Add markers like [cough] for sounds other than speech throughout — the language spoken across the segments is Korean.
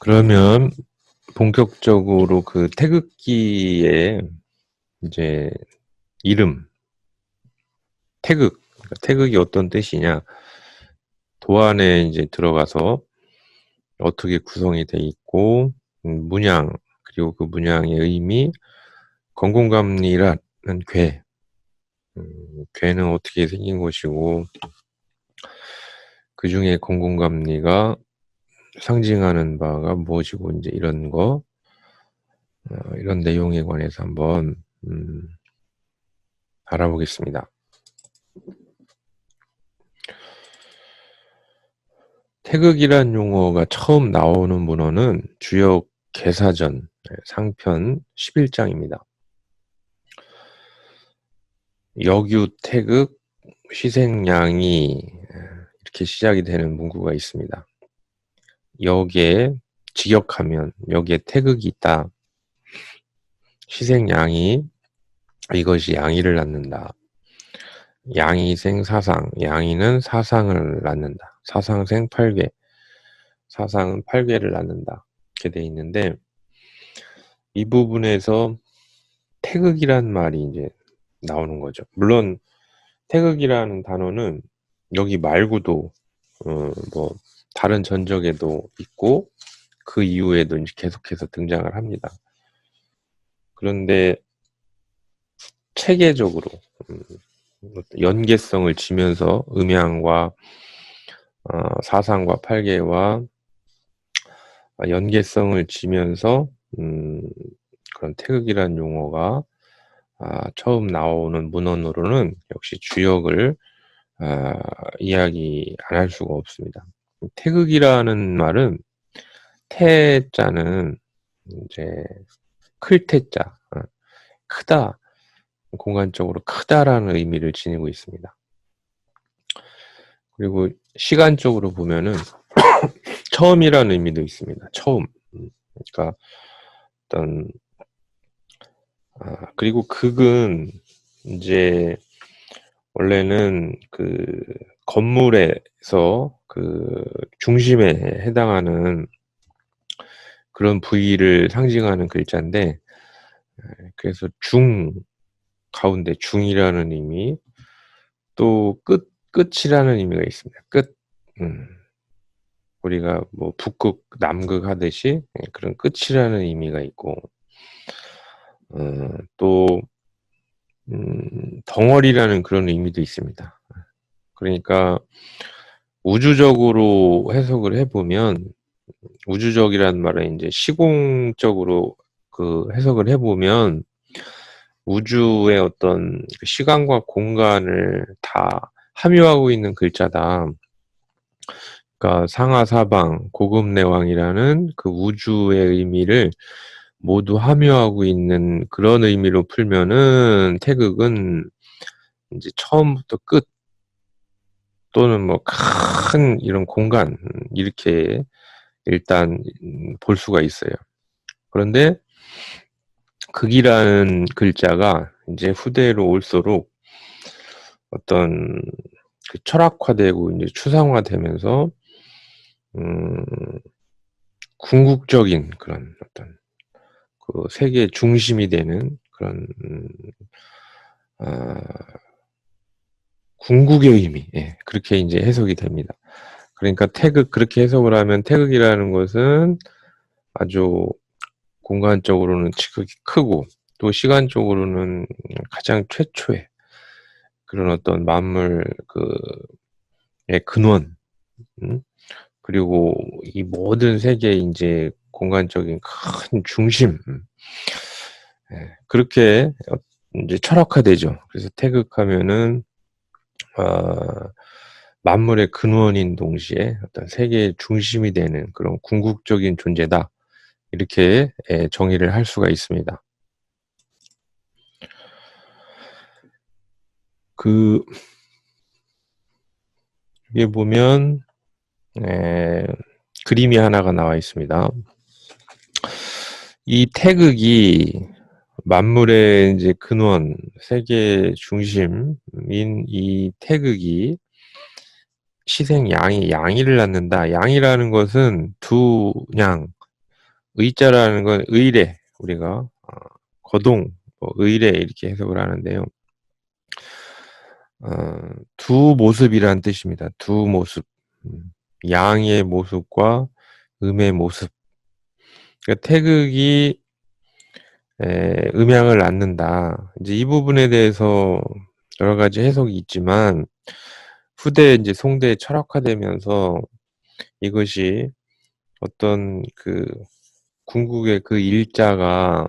그러면 본격적으로 그 태극기의 이제 이름, 태극, 그러니까 태극이 어떤 뜻이냐, 도안에 이제 들어가서 어떻게 구성이 돼 있고, 음, 문양, 그리고 그 문양의 의미, 건공감리라는 괴, 음, 괴는 어떻게 생긴 것이고, 그 중에 건공감리가 상징하는 바가 무엇이고 이제 이런 거 어, 이런 내용에 관해서 한번 음, 알아보겠습니다. 태극이란 용어가 처음 나오는 문헌은 주역 개사전 네, 상편 11장입니다. 역유 태극 희생양이 이렇게 시작이 되는 문구가 있습니다. 여기에 직역하면 여기에 태극이 있다. 희생양이 이것이 양이를 낳는다. 양이생 사상, 양이는 사상을 낳는다. 사상생 팔괴, 사상은 팔괴를 낳는다. 이렇게 돼 있는데 이 부분에서 태극이란 말이 이제 나오는 거죠. 물론 태극이라는 단어는 여기 말고도 어 뭐 다른 전적에도 있고 그 이후에도 이제 계속해서 등장을 합니다. 그런데 체계적으로 음, 연계성을 지면서 음양과 어, 사상과 팔계와 연계성을 지면서 음, 그런 태극이란 용어가 아, 처음 나오는 문헌으로는 역시 주역을 아, 이야기 안 할 수가 없습니다. 태극이라는 말은 태자는 이제 클 태자 어, 크다 공간적으로 크다라는 의미를 지니고 있습니다. 그리고 시간적으로 보면은 [coughs] 처음이라는 의미도 있습니다. 처음. 음, 그러니까 어떤 아, 그리고 극은 이제 원래는 그 건물에서 그 중심에 해당하는 그런 부위를 상징하는 글자인데 그래서 중 가운데 중이라는 의미 또 끝 끝이라는 의미가 있습니다. 끝 음. 우리가 뭐 북극 남극 하듯이 그런 끝이라는 의미가 있고 어, 또 음, 덩어리라는 그런 의미도 있습니다. 그러니까 우주적으로 해석을 해보면 우주적이라는 말은 이제 시공적으로 그 해석을 해보면 우주의 어떤 그 시간과 공간을 다 함유하고 있는 글자다. 그러니까 상하사방 고급내왕이라는 그 우주의 의미를 모두 함유하고 있는 그런 의미로 풀면은 태극은 이제 처음부터 끝 또는 뭐 큰 이런 공간 이렇게 일단 볼 수가 있어요. 그런데 극이라는 글자가 이제 후대로 올수록 어떤 그 철학화되고 이제 추상화되면서 음 궁극적인 그런 어떤 그 세계 중심이 되는 그런 음, 아, 궁극의 의미 예, 그렇게 이제 해석이 됩니다. 그러니까 태극 그렇게 해석을 하면 태극이라는 것은 아주 공간적으로는 지극히 크고 또 시간적으로는 가장 최초의 그런 어떤 만물 그의 근원 음? 그리고 이 모든 세계의 이제 공간적인 큰 중심 예, 그렇게 이제 철학화되죠. 그래서 태극하면은 어, 만물의 근원인 동시에 어떤 세계의 중심이 되는 그런 궁극적인 존재다. 이렇게 예, 정의를 할 수가 있습니다. 그 위에 보면 에, 그림이 하나가 나와 있습니다. 이 태극이 만물의 이제 근원, 세계 중심인 이 태극이 시생 양이 양이를 낳는다. 양이라는 것은 두 양, 의자라는 건 의례 우리가 어, 거동 뭐 의례 이렇게 해석을 하는데요. 어, 두 모습이라는 뜻입니다. 두 모습. 음, 양의 모습과 음의 모습. 그러니까 태극이 에, 음양을 낳는다. 이제 이 부분에 대해서 여러 가지 해석이 있지만 후대 이제 송대 철학화되면서 이것이 어떤 그 궁극의 그 일자가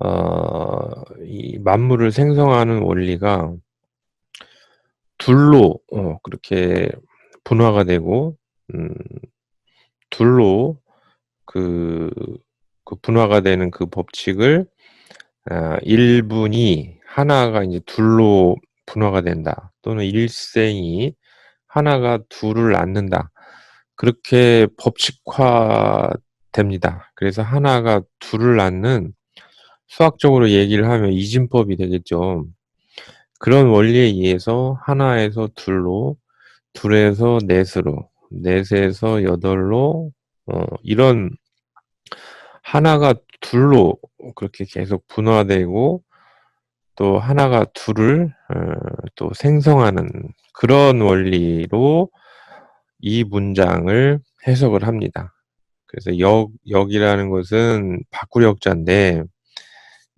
어, 이 만물을 생성하는 원리가 둘로 어, 그렇게 분화가 되고 음, 둘로 그, 그 분화가 되는 그 법칙을 아, 1분이 하나가 이제 둘로 분화가 된다. 또는 일생이 하나가 둘을 낳는다. 그렇게 법칙화 됩니다. 그래서 하나가 둘을 낳는 수학적으로 얘기를 하면 이진법이 되겠죠. 그런 원리에 의해서 하나에서 둘로, 둘에서 넷으로, 넷에서 여덟로, 어, 이런 하나가 둘로 그렇게 계속 분화되고 또 하나가 둘을 어, 또 생성하는 그런 원리로 이 문장을 해석을 합니다. 그래서 역, 역이라는 것은 바꾸력자인데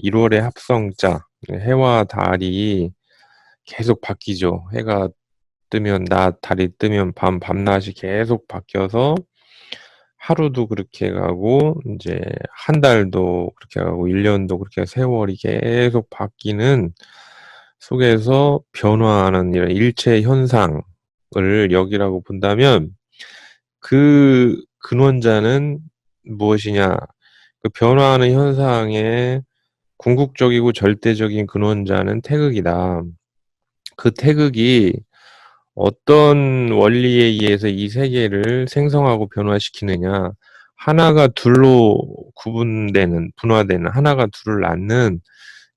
1월의 합성자, 해와 달이 계속 바뀌죠. 해가 뜨면 낮, 달이 뜨면 밤, 밤낮이 계속 바뀌어서 하루도 그렇게 가고 이제 한 달도 그렇게 가고 1년도 그렇게 세월이 계속 바뀌는 속에서 변화하는 이런 일체 현상을 여기라고 본다면 그 근원자는 무엇이냐? 그 변화하는 현상의 궁극적이고 절대적인 근원자는 태극이다. 그 태극이 어떤 원리에 의해서 이 세계를 생성하고 변화시키느냐. 하나가 둘로 구분되는, 분화되는, 하나가 둘을 낳는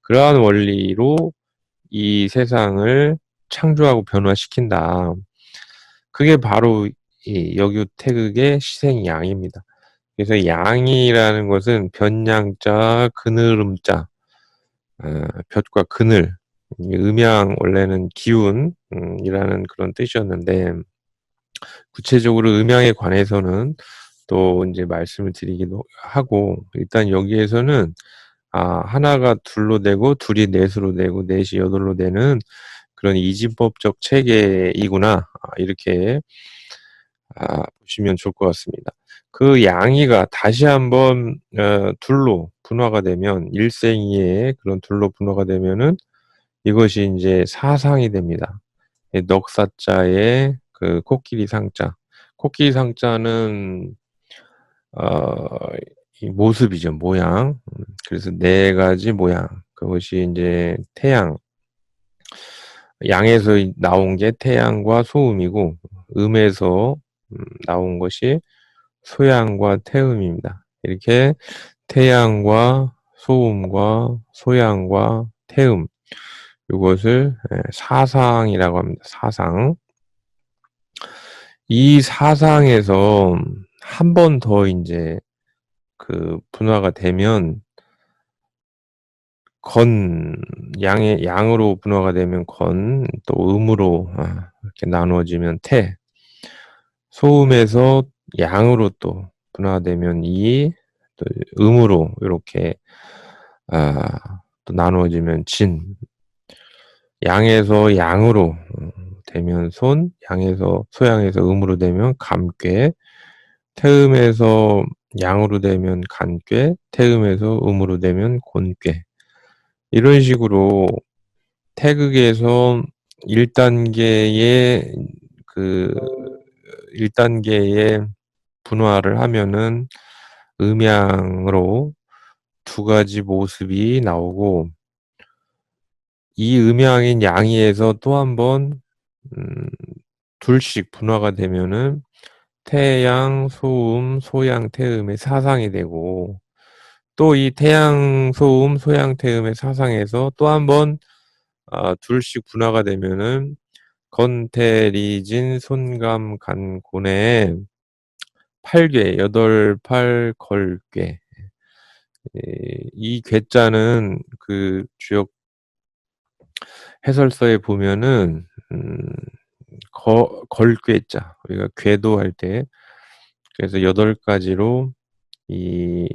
그러한 원리로 이 세상을 창조하고 변화시킨다. 그게 바로 이 역유 태극의 시생 양입니다. 그래서 양이라는 것은 변양자, 그늘음자, 어, 볕과 그늘, 음양 원래는 기운 이라는 그런 뜻이었는데 구체적으로 음양에 관해서는 또 이제 말씀을 드리기도 하고 일단 여기에서는 아 하나가 둘로 되고 둘이 넷으로 되고 넷이 여덟로 되는 그런 이진법적 체계이구나 아, 이렇게 아, 보시면 좋을 것 같습니다. 그 양이가 다시 한번 어, 둘로 분화가 되면 일생이의 그런 둘로 분화가 되면은 이것이 이제 사상이 됩니다. 넉사자의 그 코끼리 상자. 코끼리 상자는 어, 이 모습이죠, 모양. 음, 그래서 네 가지 모양. 그것이 이제 태양. 양에서 나온 게 태양과 소음이고, 음에서 음, 나온 것이 소양과 태음입니다. 이렇게 태양과 소음과 소양과 태음. 이것을 예, 사상이라고 합니다. 사상. 이 사상에서 한 번 더 이제 그 분화가 되면 건 양의 양으로 분화가 되면 건 또 음으로 아, 이렇게 나누어지면 태 소음에서 양으로 또 분화되면 이 또 음으로 이렇게 아, 또 나누어지면 진 양에서 양으로 어, 되면 손, 양에서 소양에서 음으로 되면 감괴, 태음에서 양으로 되면 간괴, 태음에서 음으로 되면 곤괴. 이런 식으로 태극에서 1단계의 그 1단계의 분화를 하면은 음양으로 두 가지 모습이 나오고 이 음양인 양이에서 또 한번 음, 둘씩 분화가 되면은 태양, 소음, 소양, 태음의 사상이 되고 또 이 태양, 소음, 소양, 태음의 사상에서 또 한번 아, 둘씩 분화가 되면은 건태리진, 손감, 간, 고의 팔괘 여덟 팔. 예이 괘자는 그 주역 해설서에 보면은 음 거 걸괘자 우리가 궤도할 때 그래서 여덟 가지로 이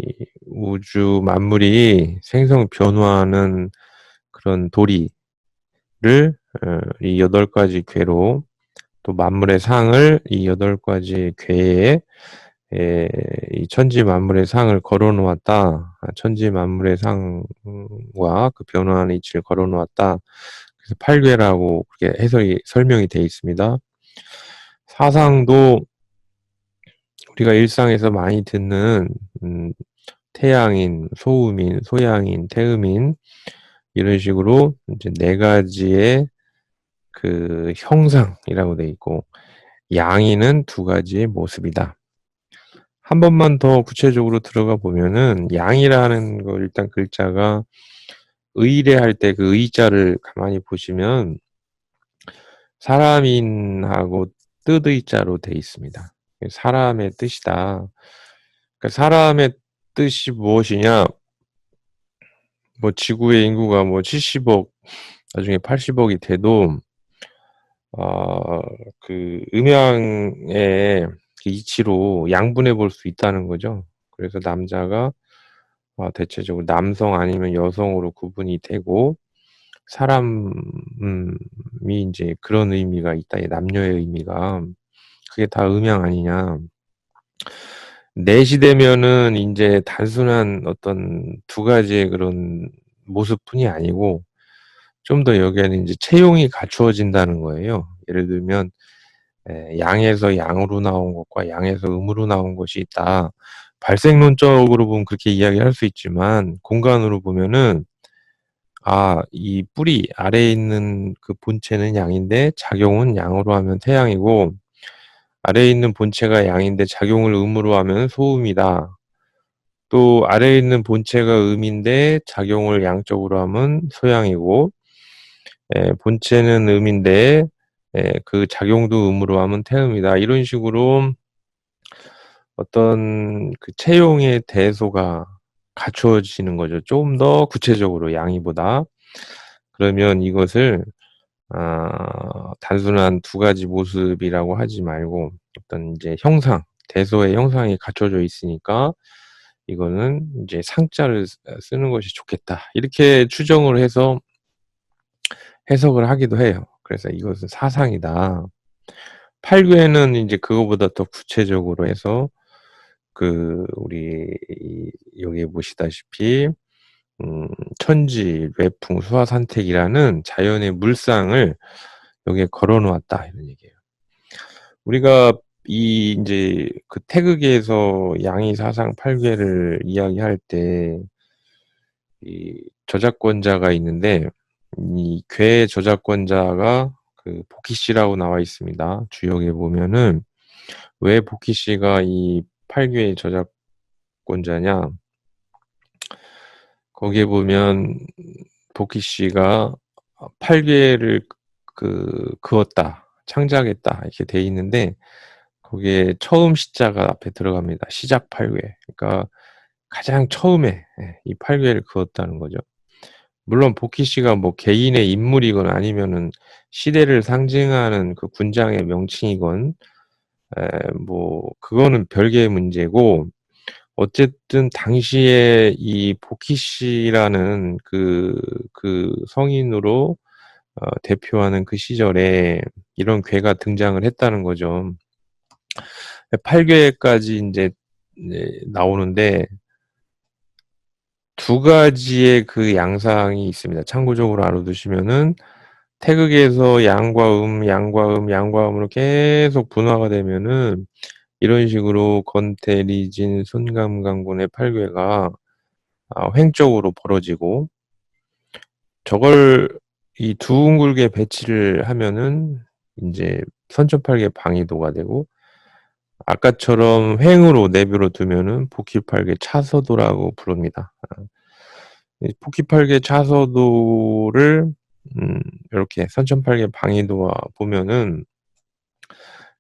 우주 만물이 생성 변화하는 그런 도리를 어 이 여덟 가지 궤로 또 만물의 상을 이 여덟 가지 궤에 에이 천지 만물의 상을 걸어 놓았다. 아 천지 만물의 상과 그 변화하는 이치를 걸어 놓았다. 그래서 팔괘라고 그렇게 해석이 설명이 되어 있습니다. 사상도 우리가 일상에서 많이 듣는 음 태양인, 소음인, 소양인, 태음인 이런 식으로 인제 네 가지의 그 형상이라고 돼 있고 양인은 두 가지의 모습이다. 한 번만 더 구체적으로 들어가 보면은 양이라는 거 일단 글자가 의례할 때 그 의자를 가만히 보시면 사람인하고 뜻의자로 돼 있습니다. 사람의 뜻이다. 그러니까 사람의 뜻이 무엇이냐 뭐 지구의 인구가 뭐 70억 나중에 80억이 돼도 어그 음양의 그 이치로 양분해 볼 수 있다는 거죠. 그래서 남자가 어 대체적으로 남성 아니면 여성으로 구분이 되고 사람이 인제 그런 의미가 있다. 이 남녀의 의미가. 그게 다 음양 아니냐. 내 시대면은 인제 단순한 어떤 두 가지의 그런 모습뿐이 아니고 좀 더 여기에는 인제 채용이 갖추어진다는 거예요. 예를 들면 예 양에서 양으로 나온 것과 양에서 음으로 나온 것이 있다. 발생론적으로 보면 그렇게 이야기할 수 있지만 공간으로 보면은 아 이 뿌리 아래에 있는 그 본체는 양인데 작용은 양으로 하면 태양이고 아래에 있는 본체가 양인데 작용을 음으로 하면 소음이다. 또 아래에 있는 본체가 음인데 작용을 양적으로 하면 소양이고 예 본체는 음인데 예 그 작용도 음으로 하면 태음이다. 이런 식으로 어떤 그 채용의 대소가 갖추어지는 거죠. 좀더 구체적으로 양이보다. 그러면 이것을 아 단순한 두 가지 모습이라고 하지 말고 어떤 인제 형상, 대소의 형상이 갖춰져 있으니까 이거는 인제 '상자를 쓰 쓰는 것이 좋겠다.' 이렇게 추정을 해서 해석을 하기도 해요. 그래서 이것은 사상이다. 팔괘는 인제 그거보다 더 구체적으로 해서 그 우리 여기 보시다시피 음 천지, 외풍, 수화 산택이라는 자연의 물상을 여기에 걸어 놓았다 이런 얘기예요. 우리가 이 인제 그 태극기에서 양의 사상 팔괘를 이야기할 때 이 저작권자가 있는데 이궤 저작권자가 그 보키 씨라고 나와 있습니다. 주역에 보면은 왜 보키 씨가 이 팔괘의 저작권자냐 거기에 보면 보키 씨가 어 "팔괘를 그 그었다. 창작했다." 이렇게 돼 있는데 거기에 처음 시자가 앞에 들어갑니다. 시작 팔괘. 그러니까 가장 처음에 예이 팔괘를 그었다는 거죠. 물론 보키 씨가 뭐 개인의 인물이건 아니면은 시대를 상징하는 그 군장의 명칭이건 에 뭐 그거는 별개의 문제고 어쨌든 당시에 이 보키 씨라는 그 그 성인으로 어 대표하는 그 시절에 이런 궤가 등장을 했다는 거죠. 예 팔괘까지 인제 네 나오는데 두 가지의 그 양상이 있습니다. 참고적으로 알아두시면은 태극에서 양과 음, 양과 음, 양과 음으로 계속 분화가 되면은 이런 식으로 건태, 리진, 손감강군의 팔괘가 아 횡적으로 벌어지고 저걸 이 둥글게 배치를 하면은 인제 선천팔괘 방위도가 되고 아까처럼 횡으로 내버려 두면은 복희팔괘 차서도라고 부릅니다. 아이 복희팔괘 차서도를 음 요렇게 선천팔괘 방위도와 보면은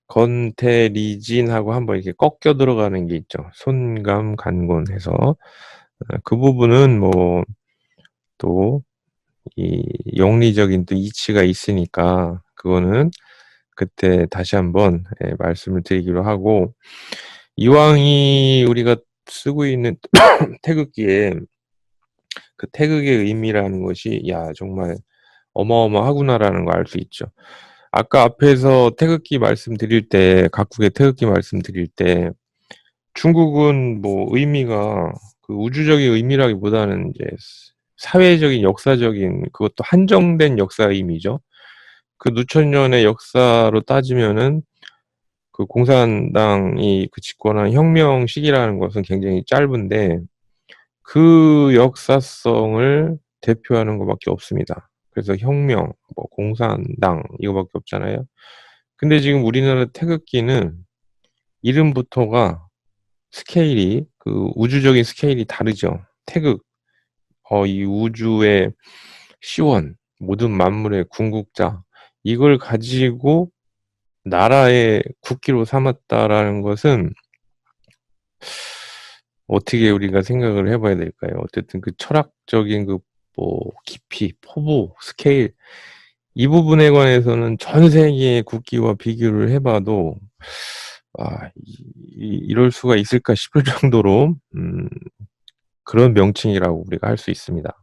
건태리진하고 한번 이렇게 꺾여 들어가는 게 있죠. 손감 간곤 해서 어, 그 부분은 뭐 또 이 영리적인 또 이치가 있으니까 그거는 그때 다시 한번 예 말씀을 드리기로 하고 이왕이 우리가 쓰고 있는 [coughs] 태극기에 그 태극의 의미라는 것이 '야 정말 어마어마하구나.'라는 걸 알 수 있죠. 아까 앞에서 태극기 말씀드릴 때 각국의 태극기 말씀드릴 때 중국은 뭐 의미가 그 우주적인 의미라기보다는 이제 사회적인 역사적인 그것도 한정된 역사 의미죠. 그 누천 년의 역사로 따지면은 그 공산당이 그 집권한 혁명 시기라는 것은 굉장히 짧은데 그 역사성을 대표하는 것 밖에 없습니다. 그래서 혁명, 뭐 공산당 이거밖에 없잖아요. 근데 지금 우리나라 태극기는 이름부터가 스케일이 그 우주적인 스케일이 다르죠. 태극 어 이 우주의 시원, 모든 만물의 궁극자 이걸 가지고 나라의 국기로 삼았다라는 것은 어떻게 우리가 생각을 해 봐야 될까요? 어쨌든 그 철학적인 그 뭐 깊이, 포부, 스케일 이 부분에 관해서는 전 세계의 국기와 비교를 해 봐도 아이 이럴 수가 있을까 싶을 정도로 음 그런 명칭이라고 우리가 할 수 있습니다.